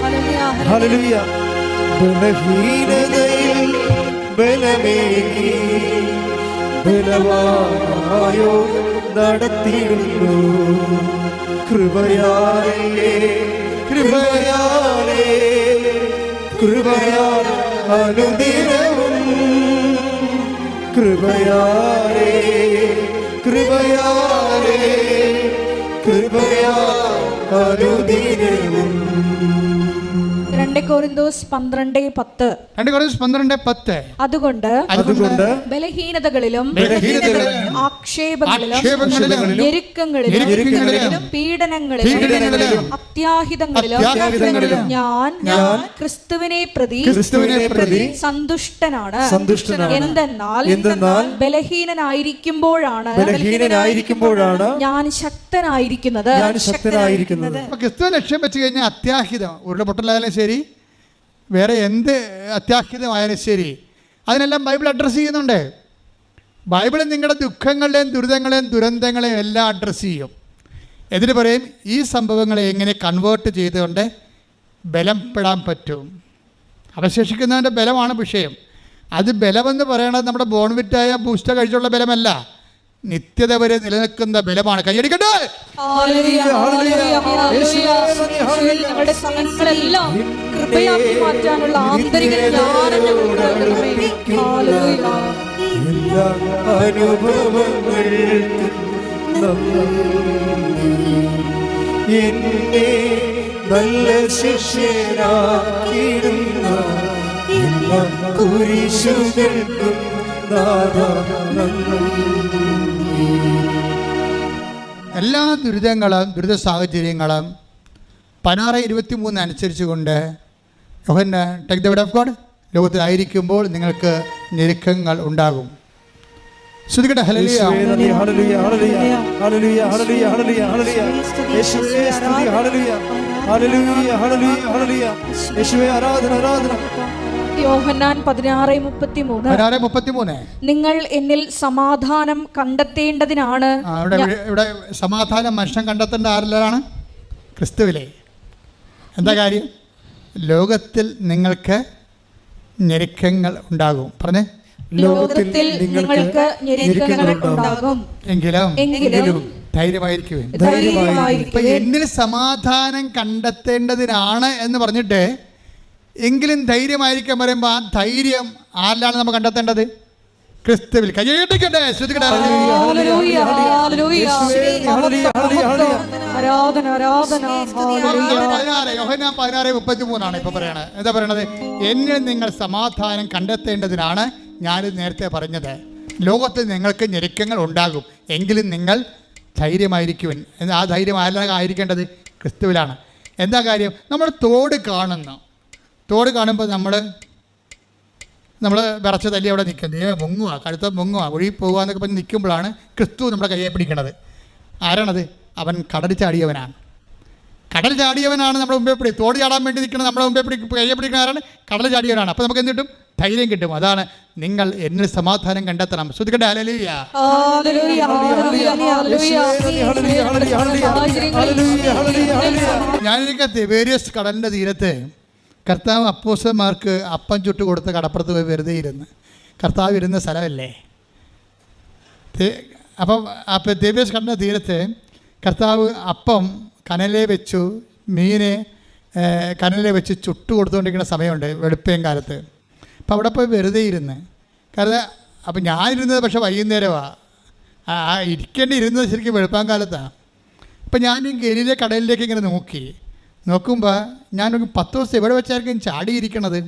ഹല്ലേലൂയ ഹല്ലേലൂയ ബലഹീനതയിൽ ബലമേകി ബലവായോ നടത്തിയിടുന്നു. കൃപയാലേ കൃപയാലേ കൃപയാൽ അനുദിനവും കൃപയാലേ കൃപയാലേ കൃപയാ അനുദിനവും. രണ്ട് കോരിന്തോസ് പന്ത്രണ്ട് പത്ത്. രണ്ട് കുറച്ച് പന്ത്രണ്ട് പത്ത്. അതുകൊണ്ട് അതുകൊണ്ട് ബലഹീനതകളിലും ആക്ഷേപങ്ങളിലും ഞെരുക്കങ്ങളിലും പീഡനങ്ങളിലും അത്യാഹിതങ്ങളിലും ഞാൻ ഞാൻ ക്രിസ്തുവിനെ പ്രതി ക്രിസ്തുവിനെ പ്രതി സന്തുഷ്ടനാണ്. എന്തെന്നാൽ എന്തെന്നാൽ ബലഹീനനായിരിക്കുമ്പോഴാണ് ബലഹീനനായിരിക്കുമ്പോഴാണ് ഞാൻ ശക്തനായിരിക്കുന്നത്. ഞാൻ ശക്തനായിരിക്കുന്നത്. അപ്പോൾ ക്രിസ്തുവ ലക്ഷ്യം വെച്ച് കഴിഞ്ഞാൽ അത്യാഹിതം. ഉരുളപൊട്ടലായാലും ശരി വേറെ എന്ത് അത്യാഹിതമായാലും ശരി. അതിനെല്ലാം ബൈബിൾ അഡ്രസ്സ് ചെയ്യുന്നുണ്ട്. ബൈബിൾ നിങ്ങളുടെ ദുഃഖങ്ങളുടെയും ദുരിതങ്ങളെയും ദുരന്തങ്ങളെയും എല്ലാം അഡ്രസ്സ് ചെയ്യും. എന്നിട്ട് പറയും ഈ സംഭവങ്ങളെ എങ്ങനെ കൺവേർട്ട് ചെയ്തുകൊണ്ട് ബലപ്പെടാൻ പറ്റും? അവശേഷിക്കുന്നതിന്റെ ബലമാണ് വിഷയം. അത് ബലമെന്ന് പറയണത് നമ്മുടെ ബോൺവിറ്റായ ബൂസ്റ്റർ കഴിച്ചുള്ള ബലമല്ല. നിത്യത വരെ നിലനിൽക്കുന്ന ബലമാണ് കൈയടിക്കട്ടെ. ഞങ്ങളുടെ കൃപയാക്കി മാറ്റാനുള്ള ആന്തരിക. എന്നെ നല്ല കുരിശുകൾക്കും നന്ദി. എല്ലാ ദുരിതങ്ങളും ദുരിത സാഹചര്യങ്ങളും പതിനാറ് ഇരുപത്തി മൂന്ന് അനുസരിച്ചുകൊണ്ട് Yohanna take the word of God ലോകത്തിലായിരിക്കുമ്പോൾ നിങ്ങൾക്ക് ഞെരുക്കങ്ങൾ ഉണ്ടാകും. ശ്രുതികട്ടെ ഹല്ലേലൂയ. യേശുവേ നന്ദി ഹല്ലേലൂയ ഹല്ലേലൂയ. ഹല്ലേലൂയ ഹല്ലേലൂയ ഹല്ലേലൂയ ഹല്ലേലൂയ. യേശുവേ സ്തുതി ഹല്ലേലൂയ. Hallelujah hallelujah hallelujah. ആരാധന ആരാധന. യോഹന്നാൻ പതിനാറ് മുപ്പത്തി മൂന്ന് പതിനാറ് മുപ്പത്തി മൂന്ന് നിങ്ങൾ എന്നിൽ സമാധാനം കണ്ടെത്തേണ്ടതിനാണ്. ഇവിടെ ഇവിടെ സമാധാനം മനുഷ്യൻ കണ്ടെത്തേണ്ട ആരിലാണ് ക്രിസ്തുവിലെ. എന്താ കാര്യം? ലോകത്തിൽ നിങ്ങൾക്ക് ഞെരുക്കങ്ങൾ ഉണ്ടാകും. പറഞ്ഞേ. ലോകത്തിൽ നിങ്ങൾക്ക് ഞെരുക്കങ്ങൾ ഉണ്ടാകും. എങ്കിലും എങ്കിലും ധൈര്യമായിരിക്കുവേ ഇപ്പൊ എന്നിൽ സമാധാനം കണ്ടെത്തേണ്ടതിനാണ് എന്ന് പറഞ്ഞിട്ട് എങ്കിലും ധൈര്യമായിരിക്കാൻ പറയുമ്പോൾ ആ ധൈര്യം ആരിലാണ് നമ്മൾ കണ്ടെത്തേണ്ടത്? ക്രിസ്തുവിൽ. കൈയ്യടിക്കട്ടെ ശ്രദ്ധിക്കട്ടെ. പതിനാറ് മുപ്പത്തി മൂന്നാണ് ഇപ്പൊ പറയണത്. എന്താ പറയണത്? എന്നെ നിങ്ങൾ സമാധാനം കണ്ടെത്തേണ്ടതിനാണ് ഞാൻ നേരത്തെ പറഞ്ഞത്. ലോകത്തിൽ നിങ്ങൾക്ക് ഞെരുക്കങ്ങൾ ഉണ്ടാകും. എങ്കിലും നിങ്ങൾ ധൈര്യമായിരിക്കുവൻ. ആ ധൈര്യം ആരിലാണ് ആയിരിക്കേണ്ടത്? ക്രിസ്തുവിലാണ്. എന്താ കാര്യം? നമ്മൾ തോട് കാണുന്നു. തോട് കാണുമ്പോൾ നമ്മൾ നമ്മൾ വിറച്ച തല്ലി അവിടെ നിൽക്കുന്നത് മുങ്ങുക കഴുത്ത മുങ്ങുക ഒഴി പോകുക എന്നൊക്കെ പറഞ്ഞ് നിൽക്കുമ്പോഴാണ് ക്രിസ്തു നമ്മുടെ കയ്യെ പിടിക്കണത്. ആരാണത്? അവൻ കടൽ ചാടിയവനാണ്. കടൽ ചാടിയവനാണ് നമ്മുടെ മുമ്പേ പിടി തോട് ചാടാൻ വേണ്ടി നിൽക്കുന്നത് നമ്മുടെ മുമ്പേ പിടി കയ്യെ പിടിക്കുന്ന ആരാണ്? കടൽ ചാടിയവനാണ്. അപ്പോൾ നമുക്ക് എന്ത് കിട്ടും? ധൈര്യം കിട്ടും. അതാണ് നിങ്ങൾ എന്നിൽ സമാധാനം കണ്ടെത്തണം. ശ്രദ്ധിക്കട്ടെ അലലിയ ഹല്ലേലൂയ, വേരിയസ് കടലിന്റെ തീരത്ത് കർത്താവ് അപ്പോസന്മാർക്ക് അപ്പം ചുട്ട് കൊടുത്ത് കടപ്പുറത്ത് പോയി വെറുതെ ഇരുന്ന്. കർത്താവ് ഇരുന്ന സ്ഥലമല്ലേ? അപ്പം അപ്പം ദേവ്യസ് കണ്ട തീരത്ത് കർത്താവ് അപ്പം കനലെ വെച്ചു മീനെ കനലെ വെച്ച് ചുട്ടു കൊടുത്തുകൊണ്ടിരിക്കുന്ന സമയമുണ്ട് വെളുപ്പയും കാലത്ത്. അപ്പം അവിടെ പോയി വെറുതെ ഇരുന്ന്. കാരണം അപ്പം ഞാനിരുന്നത് പക്ഷേ വൈകുന്നേരമാണ് ആ ആ ഇരിക്കേണ്ടി ഇരുന്നത് ശരിക്കും വെളുപ്പാൻ കാലത്താണ് അപ്പം ഞാൻ ഈ ഗലിയിലെ കടലിലേക്ക് ഇങ്ങനെ നോക്കി. നോക്കുമ്പോൾ ഞാൻ ഒരു പത്ത് ദിവസം എവിടെ വെച്ചായിരിക്കും ചാടിയിരിക്കണത്?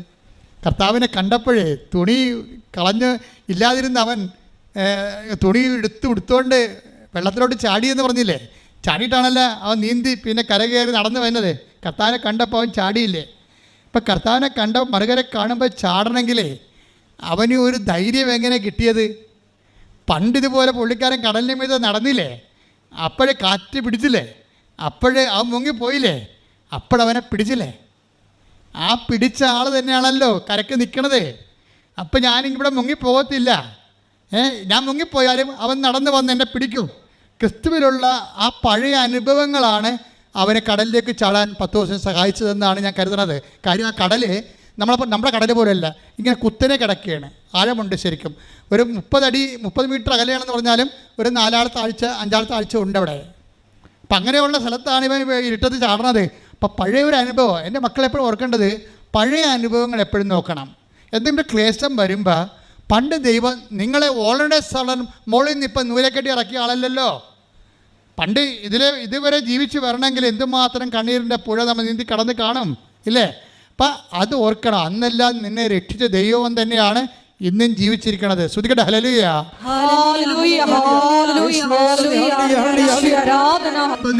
കർത്താവിനെ കണ്ടപ്പോഴേ തുണി കളഞ്ഞ് ഇല്ലാതിരുന്ന അവൻ തുണി എടുത്ത് എടുത്തുകൊണ്ട് വെള്ളത്തിലോട്ട് ചാടിയെന്ന് പറഞ്ഞില്ലേ? ചാടിയിട്ടാണല്ലോ അവൻ നീന്തി പിന്നെ കരകയറി നടന്നു വരുന്നത്. കർത്താവിനെ കണ്ടപ്പോൾ അവൻ ചാടിയില്ലേ? ഇപ്പം കർത്താവിനെ കണ്ട മറുകരെ കാണുമ്പോൾ ചാടണമെങ്കിലേ അവന് ഒരു ധൈര്യം എങ്ങനെ കിട്ടിയത്? പണ്ട് ഇതുപോലെ പുള്ളിക്കാരൻ കടലിന്റെ മീതെ നടന്നില്ലേ? അപ്പോഴേ കാറ്റ് പിടിച്ചില്ലേ? അപ്പോഴേ അവൻ മുങ്ങിപ്പോയില്ലേ അപ്പോഴവനെ പിടിച്ചില്ലേ? ആ പിടിച്ച ആൾ തന്നെയാണല്ലോ കരക്ക് നിൽക്കണത് അപ്പം ഞാനിവിടെ മുങ്ങിപ്പോകത്തില്ല. ഏ ഞാൻ മുങ്ങിപ്പോയാലും അവൻ നടന്നു വന്ന് എന്നെ പിടിക്കും. ക്രിസ്തുവിലുള്ള ആ പഴയ അനുഭവങ്ങളാണ് അവനെ കടലിലേക്ക് ചാടാൻ പത്ത് ദിവസം സഹായിച്ചതെന്നാണ് ഞാൻ കരുതുന്നത്. കാര്യം ആ കടൽ നമ്മളപ്പോൾ നമ്മുടെ കടൽ പോലെയല്ല ഇങ്ങനെ കുത്തനെ കിടക്കുകയാണ്. ആഴമുണ്ട് ശരിക്കും. ഒരു മുപ്പതടി മുപ്പത് മീറ്റർ അകലെയാണെന്ന് പറഞ്ഞാലും ഒരു നാലാൾ ആഴ്ച അഞ്ചാൾ ആഴ്ച ഉണ്ട് അവിടെ. അപ്പം അങ്ങനെയുള്ള സ്ഥലത്താണ് ഇവൻ ഇരുട്ടത്ത് ചാടണത്. അപ്പം പഴയ ഒരു അനുഭവം. എന്റെ മക്കളെപ്പോഴും ഓർക്കേണ്ടത് പഴയ അനുഭവങ്ങൾ എപ്പോഴും നോക്കണം. എന്തെങ്കിലും ക്ലേശം വരുമ്പോൾ പണ്ട് ദൈവം നിങ്ങളെ ഓൾറെഡി സ്ഥലം മുകളിൽ നിന്ന് ഇപ്പം നൂലക്കെട്ടി ഇറക്കിയ ആളല്ലല്ലോ. പണ്ട് ഇതിൽ ഇതുവരെ ജീവിച്ച് വരണമെങ്കിൽ എന്തുമാത്രം കണ്ണീരിന്റെ പുഴ നമ്മൾ നീന്തി കടന്ന് കാണും ഇല്ലേ? അപ്പം അത് ഓർക്കണം. അന്നെല്ലാം നിന്നെ രക്ഷിച്ച ദൈവം തന്നെയാണ് ഇന്നും ജീവിച്ചിരിക്കണത്. ശ്രുതിക്കട്ടെ ഹലലുയ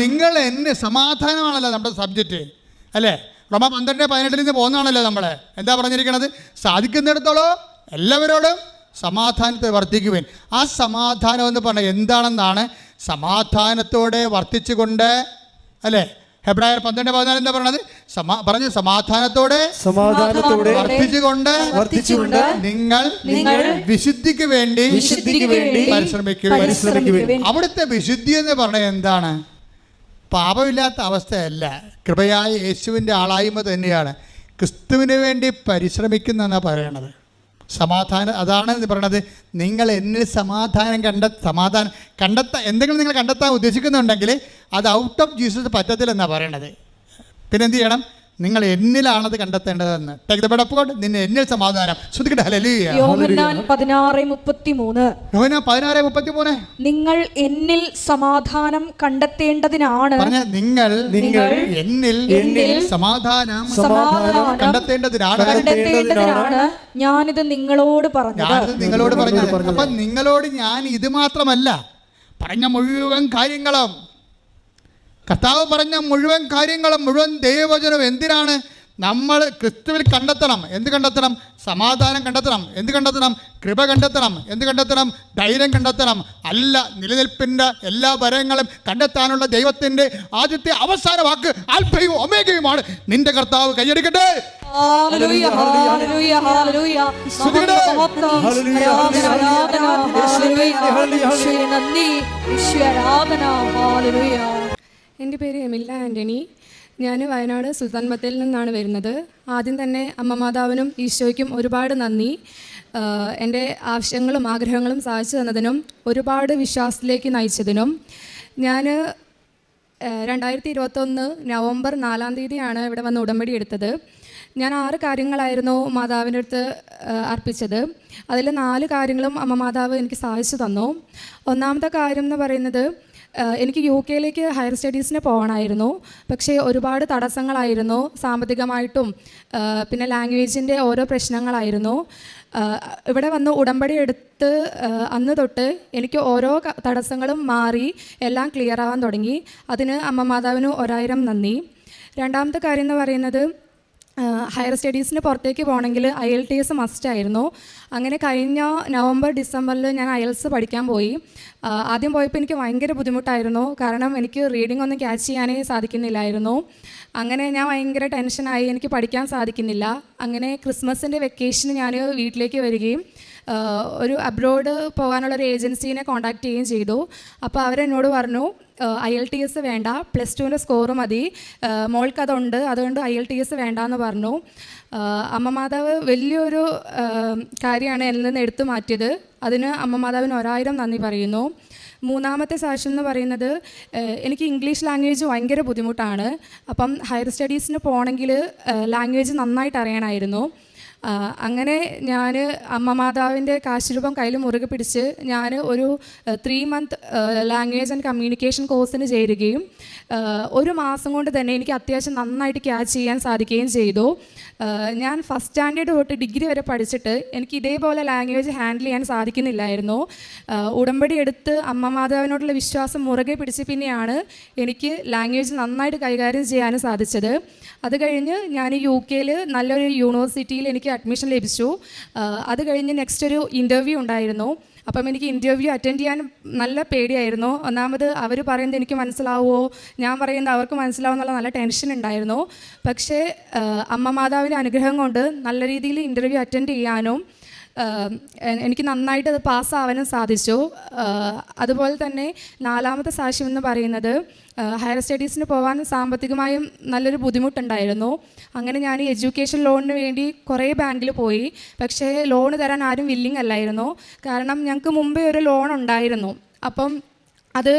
നിങ്ങൾ എന്നെ സമാധാനമാണല്ലോ നമ്മുടെ സബ്ജക്റ്റ് അല്ലേ? റോമ പന്ത്രണ്ട് പതിനെട്ടിൽ നിന്ന് പോകുന്നതാണല്ലോ നമ്മളെ. എന്താ പറഞ്ഞിരിക്കണത്? സാധിക്കുന്നിടത്തോളം എല്ലാവരോടും സമാധാനത്തെ വർദ്ധിക്കുവാൻ. ആ സമാധാനം എന്ന് പറഞ്ഞാൽ എന്താണെന്നാണ്? സമാധാനത്തോടെ വർദ്ധിച്ചുകൊണ്ട് അല്ലേ? ഹെബ്രായർ പന്ത്രണ്ട് പതിനാല് എന്താ പറയണത്? സമാ പറഞ്ഞു സമാധാനത്തോടെ സമാധാനത്തോടെ വർദ്ധിച്ചുകൊണ്ട് വർദ്ധിച്ചുകൊണ്ട് നിങ്ങൾ നിങ്ങൾ വിശുദ്ധിക്ക് വേണ്ടി വിശുദ്ധിക്ക് വേണ്ടി പരിശ്രമിക്കുക പരിശ്രമിക്കുക അവിടുത്തെ വിശുദ്ധി എന്ന് പറഞ്ഞത് എന്താണ്? പാപമില്ലാത്ത അവസ്ഥയല്ല. കൃപയായ യേശുവിന്റെ ആളായ്മ തന്നെയാണ്. ക്രിസ്തുവിന് വേണ്ടി പരിശ്രമിക്കുന്നതെന്നാണ് പറയണത്. സമാധാനം അതാണ് എന്ന് പറയണത്. നിങ്ങൾ എന്നിൽ സമാധാനം കണ്ട സമാധാനം കണ്ടെത്താൻ എന്തെങ്കിലും നിങ്ങൾ കണ്ടെത്താൻ ഉദ്ദേശിക്കുന്നുണ്ടെങ്കിൽ അത് ഔട്ട് ഓഫ് ജീസസ് പറ്റത്തില്ലെന്നാണ് പറയണത്. പിന്നെന്ത് ചെയ്യണം? നിങ്ങൾ എന്നിലാണത് കണ്ടെത്തേണ്ടതെന്ന്. നിന്നെ എന്നിൽ സമാധാനം. നിങ്ങൾ എന്നിൽ സമാധാനം കണ്ടെത്തേണ്ടതിനാണ്. പറഞ്ഞ നിങ്ങൾ നിങ്ങൾ എന്നിൽ എന്നിൽ സമാധാനം സമാധാനം കണ്ടെത്തേണ്ടതിനാണ്. കണ്ടെത്തേണ്ടതിനാണ് ഞാനിത് നിങ്ങളോട് പറഞ്ഞു ഞാനിത് നിങ്ങളോട് പറഞ്ഞു അപ്പൊ നിങ്ങളോട് ഞാൻ ഇത് മാത്രമല്ല. പറഞ്ഞ മുഴുവൻ കാര്യങ്ങളും കർത്താവ് പറഞ്ഞ മുഴുവൻ കാര്യങ്ങളും മുഴുവൻ ദൈവവചനവും എന്തിനാണ്? നമ്മൾ ക്രിസ്തുവിൽ കണ്ടെത്തണം. എന്ത് കണ്ടെത്തണം? സമാധാനം കണ്ടെത്തണം. എന്ത് കണ്ടെത്തണം? കൃപ കണ്ടെത്തണം. എന്ത് കണ്ടെത്തണം? ധൈര്യം കണ്ടെത്തണം. അല്ല നിലനിൽപ്പിന്റെ എല്ലാ വരങ്ങളും കണ്ടെത്താനുള്ള ദൈവത്തിന്റെ ആദ്യത്തെ അവസാന വാക്ക് ആൽഫയും ഒമേഗയുമാണ്. നിന്റെ കർത്താവ് കൈയടിക്കട്ടെ. നന്ദി. യേശുവേ ആരാധന. ഹല്ലേലൂയ. എന്റെ പേര് എമില്ല ആന്റണി. ഞാൻ വയനാട് സുൽത്താൻ ബത്തേലിൽ നിന്നാണ് വരുന്നത്. ആദ്യം തന്നെ അമ്മ മാതാവിനും ഈശോയ്ക്കും ഒരുപാട് നന്ദി. എന്റെ ആവശ്യങ്ങളും ആഗ്രഹങ്ങളും സാധിച്ചു തന്നതിനും ഒരുപാട് വിശ്വാസത്തിലേക്ക് നയിച്ചതിനും. ഞാൻ രണ്ടായിരത്തി ഇരുപത്തൊന്ന് നവംബർ നാലാം തീയതിയാണ് ഇവിടെ വന്ന് ഉടമ്പടി എടുത്തത്. ഞാൻ ആറ് കാര്യങ്ങളായിരുന്നു മാതാവിന്റെ അടുത്ത് അർപ്പിച്ചത്. അതിൽ നാല് കാര്യങ്ങളും അമ്മ മാതാവ് എനിക്ക് സാധിച്ചു തന്നു. ഒന്നാമത്തെ കാര്യം എന്ന് പറയുന്നത് എനിക്ക് യു കെയിലേക്ക് ഹയർ സ്റ്റഡീസിന് പോകണമായിരുന്നു. പക്ഷേ ഒരുപാട് തടസ്സങ്ങളായിരുന്നു. സാമ്പത്തികമായിട്ടും പിന്നെ ലാംഗ്വേജിന്റെ ഓരോ പ്രശ്നങ്ങളായിരുന്നു. ഇവിടെ വന്ന് ഉടമ്പടി എടുത്ത് അന്ന് തൊട്ട് എനിക്ക് ഓരോ തടസ്സങ്ങളും മാറി എല്ലാം ക്ലിയർ ആവാൻ തുടങ്ങി. അതിന് അമ്മ മാതാവിന് ഒരായിരം നന്ദി. രണ്ടാമത്തെ കാര്യം എന്ന് പറയുന്നത് ഹയർ സ്റ്റഡീസിന് പുറത്തേക്ക് പോകണമെങ്കിൽ I L T S must ആയിരുന്നു. അങ്ങനെ കഴിഞ്ഞ നവംബർ ഡിസംബറിൽ ഞാൻ അയൽസ് പഠിക്കാൻ പോയി. ആദ്യം പോയപ്പോൾ എനിക്ക് ഭയങ്കര ബുദ്ധിമുട്ടായിരുന്നു. കാരണം എനിക്ക് റീഡിംഗ് ഒന്നും ക്യാച്ച് ചെയ്യാനേ സാധിക്കുന്നില്ലായിരുന്നു. അങ്ങനെ ഞാൻ ഭയങ്കര ടെൻഷനായി എനിക്ക് പഠിക്കാൻ സാധിക്കുന്നില്ല. അങ്ങനെ ക്രിസ്മസിന്റെ വെക്കേഷന് ഞാൻ വീട്ടിലേക്ക് വരികയും ഒരു അബ്രോഡ് പോകാനുള്ള ഒരു ഏജൻസീനെ കോൺടാക്ട് ചെയ്യുകയും ചെയ്തു. അപ്പോൾ അവരെന്നോട് പറഞ്ഞു ഐ എൽ ടി എസ് വേണ്ട. പ്ലസ് ടുവിന്റെ സ്കോർ മതി. മോൾക്ക് അതുണ്ട് അതുകൊണ്ട് ഐ എൽ ടി എസ് വേണ്ട എന്ന് പറഞ്ഞു അമ്മ മാതാവ് വലിയൊരു കാര്യമാണ് എന്നിൽ നിന്ന് എടുത്തു മാറ്റിയത്. അതിന് അമ്മ മാതാവിന് ഒരായിരം നന്ദി പറയുന്നു. മൂന്നാമത്തെ സാക്ഷ്യം എന്ന് പറയുന്നത് എനിക്ക് ഇംഗ്ലീഷ് ലാംഗ്വേജ് ഭയങ്കര ബുദ്ധിമുട്ടാണ്. അപ്പം ഹയർ സ്റ്റഡീസിന് പോകണമെങ്കിൽ ലാംഗ്വേജ് നന്നായിട്ട് അറിയണമായിരുന്നു. അങ്ങനെ ഞാൻ അമ്മ മാതാവിന്റെ കാശുരൂപം കയ്യിൽ മുറുകെ പിടിച്ച് ഞാൻ ഒരു three month language and communication കോഴ്സിന് ചേരുകയും ഒരു മാസം കൊണ്ട് തന്നെ എനിക്ക് അത്യാവശ്യം നന്നായിട്ട് ക്യാച്ച് ചെയ്യാൻ സാധിക്കുകയും ചെയ്തു. ഞാൻ ഫസ്റ്റ് സ്റ്റാൻഡേർഡ് തൊട്ട് ഡിഗ്രി വരെ പഠിച്ചിട്ട് എനിക്ക് ഇതേപോലെ ലാംഗ്വേജ് ഹാൻഡിൽ ചെയ്യാൻ സാധിക്കുന്നില്ലായിരുന്നു. ഉടമ്പടി എടുത്ത് അമ്മ മാതാവിനോടുള്ള വിശ്വാസം മുറുകെ പിടിച്ച് പിന്നെയാണ് എനിക്ക് ലാംഗ്വേജ് നന്നായിട്ട് കൈകാര്യം ചെയ്യാനും സാധിച്ചത്. അത് കഴിഞ്ഞ് ഞാൻ യു കെയിൽ നല്ലൊരു യൂണിവേഴ്സിറ്റിയിൽ എനിക്ക് അഡ്മിഷൻ ലഭിച്ചു. അത് കഴിഞ്ഞ് നെക്സ്റ്റ് ഒരു ഇന്റർവ്യൂ ഉണ്ടായിരുന്നു. അപ്പം എനിക്ക് ഇന്റർവ്യൂ അറ്റൻഡ് ചെയ്യാൻ നല്ല പേടിയായിരുന്നു. ഒന്നാമത് അവർ പറയുന്നത് എനിക്ക് മനസ്സിലാവുമോ ഞാൻ പറയുന്നത് അവർക്ക് മനസ്സിലാവും എന്നുള്ള നല്ല ടെൻഷൻ ഉണ്ടായിരുന്നു. പക്ഷേ അമ്മ മാതാവിന്റെ അനുഗ്രഹം കൊണ്ട് നല്ല രീതിയിൽ ഇന്റർവ്യൂ അറ്റൻഡ് ചെയ്യാനും എനിക്ക് നന്നായിട്ട് അത് പാസ്സാവാനും സാധിച്ചു. അതുപോലെ തന്നെ നാലാമത്തെ സാക്ഷ്യം എന്ന് പറയുന്നത് ഹയർ സ്റ്റഡീസിന് പോകാൻ സാമ്പത്തികമായും നല്ലൊരു ബുദ്ധിമുട്ടുണ്ടായിരുന്നു. അങ്ങനെ ഞാൻ ഈ എഡ്യൂക്കേഷൻ ലോണിന് വേണ്ടി കുറേ ബാങ്കിൽ പോയി. പക്ഷേ ലോൺ തരാൻ ആരും വില്ലിങ് അല്ലായിരുന്നു. കാരണം ഞങ്ങൾക്ക് മുമ്പേ ഒരു ലോൺ ഉണ്ടായിരുന്നു. അപ്പം അത്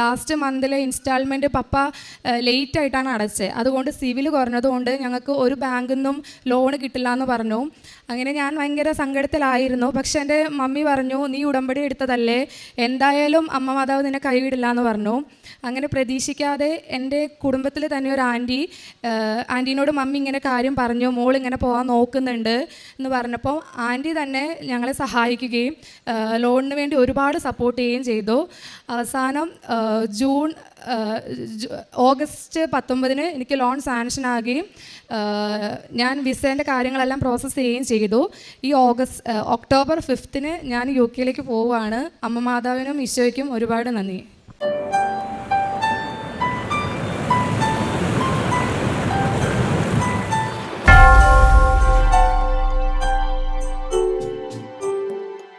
ലാസ്റ്റ് മന്തിലെ ഇൻസ്റ്റാൾമെന്റ് പപ്പ ലേറ്റ് ആയിട്ടാണ് അടച്ചത് അതുകൊണ്ട് സിവിൽ കുറഞ്ഞതുകൊണ്ട് ഞങ്ങൾക്ക് ഒരു ബാങ്കിൽ നിന്നും ലോൺ കിട്ടില്ല എന്ന് പറഞ്ഞു. അങ്ങനെ ഞാൻ ഭയങ്കര സങ്കടത്തിലായിരുന്നു. പക്ഷെ എന്റെ മമ്മി പറഞ്ഞു നീ ഉടമ്പടി എടുത്തതല്ലേ? എന്തായാലും അമ്മ മാതാവ് നിന്നെ കൈവിടില്ല എന്ന് പറഞ്ഞു. അങ്ങനെ പ്രതീക്ഷിക്കാതെ എന്റെ കുടുംബത്തിൽ തന്നെ ഒരു ആന്റി ആന്റീനോട് മമ്മി ഇങ്ങനെ കാര്യം പറഞ്ഞു മോൾ ഇങ്ങനെ പോകാൻ നോക്കുന്നുണ്ട് എന്ന് പറഞ്ഞപ്പോൾ ആന്റി തന്നെ ഞങ്ങളെ സഹായിക്കുകയും ലോണിന് വേണ്ടി ഒരുപാട് സപ്പോർട്ട് ചെയ്യുകയും ചെയ്തു. അവസാനം ആ, ജൂൺ ഓഗസ്റ്റ് പത്തൊമ്പതിന് എനിക്ക് ലോൺ സാങ്ഷൻ ആകുകയും ഞാൻ വിസേന്റെ കാര്യങ്ങളെല്ലാം പ്രോസസ്സ് ചെയ്യുകയും ചെയ്തു. ഈ ഓഗസ്റ്റ് ഒക്ടോബർ ഫിഫ്ത്തിന് ഞാൻ യു കെയിലേക്ക് പോവുകയാണ്. അമ്മ മാതാവിനും ഈശോയ്ക്കും ഒരുപാട് നന്ദി.